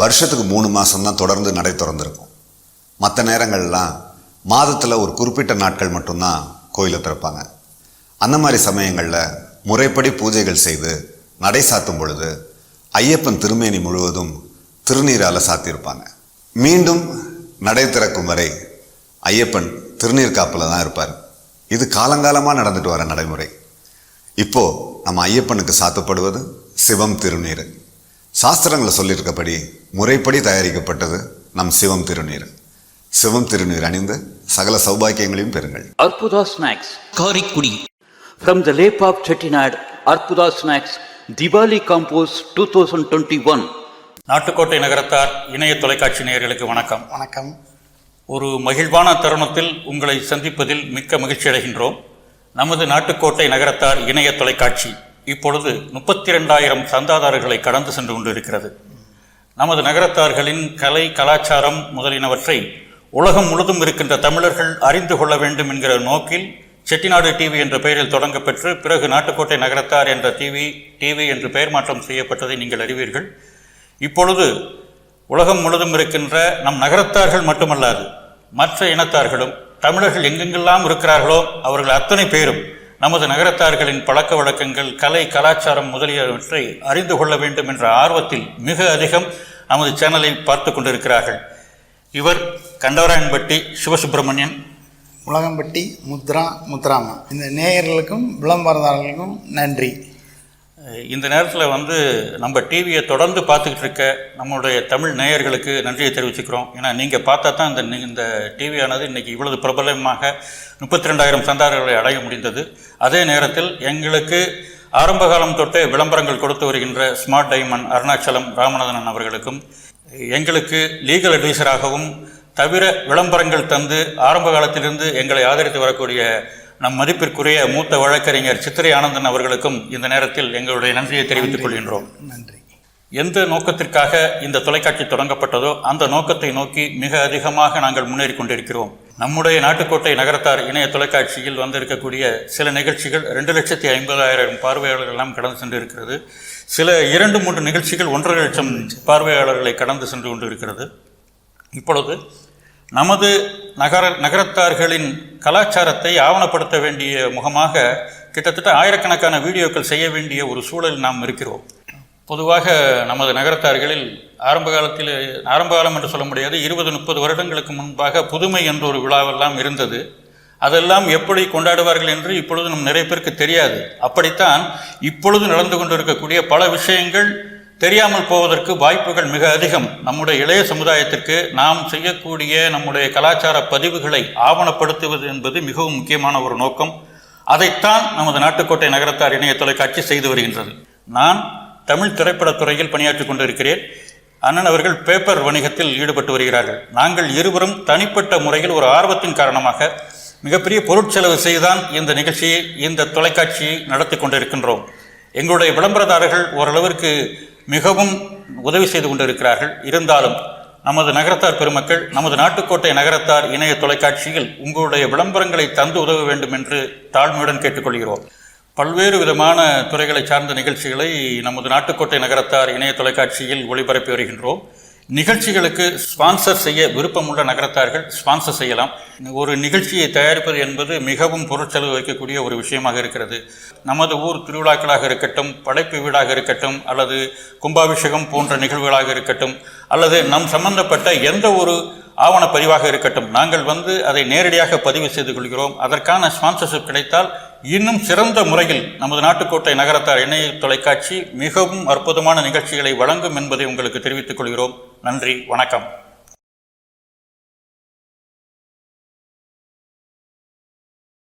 வருஷத்துக்கு மூணு மாதம்தான் தொடர்ந்து நடை திறந்திருக்கும். மற்ற நேரங்கள்லாம் மாதத்தில் ஒரு குறிப்பிட்ட நாட்கள் மட்டும்தான் கோயிலை திறப்பாங்க. அந்த மாதிரி சமயங்களில் முறைப்படி பூஜைகள் செய்து நடை சாத்தும் பொழுது ஐயப்பன் திருமேனி முழுவதும் திருநீரால் சாத்தியிருப்பாங்க. மீண்டும் நடை திறக்கும் வரை ஐயப்பன் திருநீர் காப்பில் தான் இருப்பார். இது காலங்காலமாக நடந்துட்டு வர நடைமுறை. இப்போ நம்ம ஐயப்பனுக்கு சாத்தப்படுவது சிவம் திருநீர். சாஸ்திரங்களை சொல்லியிருக்கபடி முறைப்படி தயாரிக்கப்பட்டது நம் சிவம் திருநீர். சிவம் திருநீர் அணிந்து சகல சௌபாக்கியங்களையும் பெறுங்கள். Arpuda Snacks. Karaikudi. From the lap of Chettinad, Arpuda Snacks, Diwali Compos 2021. Nattukottai Nagarathar இணைய தொலைக்காட்சி நேயர்களுக்கு வணக்கம். வணக்கம். ஒரு மகிழ்வான தருணத்தில் உங்களை சந்திப்பதில் மிக்க மகிழ்ச்சி அடைகின்றோம். நமது நாட்டுக்கோட்டை நகரத்தார் இணைய தொலைக்காட்சி. இப்பொழுது முப்பத்தி ரெண்டாயிரம் சந்தாதாரர்களை கடந்து சென்று கொண்டிருக்கிறது. நமது நகரத்தார்களின் கலை கலாச்சாரம் முதலினவற்றை உலகம் முழுதும் இருக்கின்ற தமிழர்கள் அறிந்து கொள்ள வேண்டும் என்கிற நோக்கில் செட்டிநாடு டிவி என்ற பெயரில் தொடங்கப்பெற்று பிறகு நாட்டுக்கோட்டை நகரத்தார் என்ற டிவி டிவி என்று பெயர் மாற்றம் செய்யப்பட்டதை நீங்கள் அறிவீர்கள். இப்பொழுது உலகம் முழுதும் இருக்கின்ற நம் நகரத்தார்கள் மட்டுமல்லாது மற்ற இனத்தார்களும் தமிழர்கள் எங்கெங்கெல்லாம் இருக்கிறார்களோ அவர்கள் அத்தனை பேரும் நமது நகரத்தார்களின் பழக்க வழக்கங்கள் கலை கலாச்சாரம் முதலியவற்றை அறிந்து கொள்ள வேண்டும் என்ற ஆர்வத்தில் மிக அதிகம் நமது சேனலை பார்த்து கொண்டிருக்கிறார்கள். இவர் கண்டவராயன்பட்டி சிவசுப்பிரமணியன். உலகம்பட்டி முத்ரா முத்ராமா இந்த நேயர்களுக்கும் விளம்பரதாரர்களுக்கும் நன்றி. இந்த நேரத்தில் வந்து நம்ம டிவியை தொடர்ந்து பார்த்துக்கிட்டு இருக்க நம்மளுடைய தமிழ் நேயர்களுக்கு நன்றியை தெரிவிச்சுக்கிறோம். ஏன்னா நீங்கள் பார்த்தா தான் இந்த இந்த டிவியானது இன்றைக்கி இவ்வளவு பிரபலமாக முப்பத்தி ரெண்டாயிரம் சந்தாரர்களை அடைய முடிந்தது. அதே நேரத்தில் எங்களுக்கு ஆரம்ப காலம் தொட்டே விளம்பரங்கள் கொடுத்து வருகின்ற ஸ்மார்ட் டைமண்ட் அருணாச்சலம் ராமநாதன் அவர்களுக்கும் எங்களுக்கு லீகல் அட்வைசராகவும் தவிர விளம்பரங்கள் தந்து ஆரம்ப காலத்திலிருந்து எங்களை ஆதரித்து வரக்கூடிய நம் மதிப்பிற்குரிய மூத்த வழக்கறிஞர் சித்திரை ஆனந்தன் அவர்களுக்கும் இந்த நேரத்தில் எங்களுடைய நன்றியை தெரிவித்துக் கொள்கின்றோம். நன்றி. எந்த நோக்கத்திற்காக இந்த தொலைக்காட்சி தொடங்கப்பட்டதோ அந்த நோக்கத்தை நோக்கி மிக அதிகமாக நாங்கள் முன்னேறி கொண்டிருக்கிறோம். நம்முடைய நாட்டுக்கோட்டை நகரத்தார் இணைய தொலைக்காட்சியில் வந்திருக்கக்கூடிய சில நிகழ்ச்சிகள் ரெண்டு லட்சத்தி ஐம்பதாயிரம் பார்வையாளர்கள் எல்லாம் கடந்து சென்று இருக்கிறது சில இரண்டு மூன்று நிகழ்ச்சிகள் ஒன்றரை லட்சம் பார்வையாளர்களை கடந்து சென்று கொண்டு இருக்கிறது இப்பொழுது நமது நகர நகரத்தார்களின் கலாச்சாரத்தை ஆவணப்படுத்த வேண்டிய முகமாக கிட்டத்தட்ட ஆயிரக்கணக்கான வீடியோக்கள் செய்ய வேண்டிய ஒரு சூழல் நாம் இருக்கிறோம். பொதுவாக நமது நகரத்தார்களில் ஆரம்ப காலத்தில் ஆரம்ப காலம் என்று சொல்ல முடியாது இருபது முப்பது வருடங்களுக்கு முன்பாக புதுமை என்ற ஒரு விழாவெல்லாம் இருந்தது. அதெல்லாம் எப்படி கொண்டாடுவார்கள் என்று இப்பொழுது நம் நிறைய பேருக்கு தெரியாது. அப்படித்தான் இப்பொழுது நடந்து கொண்டிருக்கக்கூடிய பல விஷயங்கள் தெரியாமல் போவதற்கு வாய்ப்புகள் மிக அதிகம். நம்முடைய இளைய சமுதாயத்திற்கு நாம் செய்யக்கூடிய நம்முடைய கலாச்சார பதிவுகளை ஆவணப்படுத்துவது என்பது மிகவும் முக்கியமான ஒரு நோக்கம். அதைத்தான் நமது நாட்டுக்கோட்டை நகரத்தார் இணைய தொலைக்காட்சி செய்து வருகின்றது. நான் தமிழ் திரைப்படத் துறையில் பணியாற்றிக் கொண்டிருக்கிறேன். அண்ணன் அவர்கள் பேப்பர் வணிகத்தில் ஈடுபட்டு வருகிறார்கள். நாங்கள் இருவரும் தனிப்பட்ட முறையில் ஒரு ஆர்வத்தின் காரணமாக மிகப்பெரிய பொருட்செலவு செய்துதான் இந்த நிகழ்ச்சியை இந்த தொலைக்காட்சியை நடத்தி கொண்டிருக்கின்றோம். எங்களுடைய விளம்பரதாரர்கள் ஓரளவிற்கு மிகவும் உதவி செய்து கொண்டிருக்கிறார்கள். இருந்தாலும் நமது நகரத்தார் பெருமக்கள் நமது நாட்டுக்கோட்டை நகரத்தார் இணைய தொலைக்காட்சியில் உங்களுடைய விளம்பரங்களை தந்து உதவ வேண்டும் என்று தாழ்மையுடன் கேட்டுக்கொள்கிறோம். பல்வேறு விதமான துறைகளை சார்ந்த நிகழ்ச்சிகளை நமது நாட்டுக்கோட்டை நகரத்தார் இணைய தொலைக்காட்சியில் ஒளிபரப்பி வருகின்றோம். நிகழ்ச்சிகளுக்கு ஸ்பான்சர் செய்ய விருப்பமுள்ள நகரத்தார்கள் ஸ்பான்சர் செய்யலாம். ஒரு நிகழ்ச்சியை தயாரிப்பது என்பது மிகவும் பொருட்செலவு வைக்கக்கூடிய ஒரு விஷயமாக இருக்கிறது. நமது ஊர் திருவிழாக்களாக இருக்கட்டும் படைப்பு வீடாக இருக்கட்டும் அல்லது கும்பாபிஷேகம் போன்ற நிகழ்வுகளாக இருக்கட்டும் அல்லது நம் சம்பந்தப்பட்ட எந்த ஒரு ஆவணப்பதிவாக பதிவாக இருக்கட்டும் நாங்கள் வந்து அதை நேரடியாக பதிவு செய்து கொள்கிறோம். அதற்கான ஸ்பான்சர்ஷிப் கிடைத்தால் இன்னும் சிறந்த முறையில் நமது நாட்டுக்கோட்டை நகரத்தார் இணைய தொலைக்காட்சி மிகவும் அற்புதமான நிகழ்ச்சிகளை வழங்கும் என்பதை உங்களுக்கு தெரிவித்துக் கொள்கிறோம். நன்றி வணக்கம்.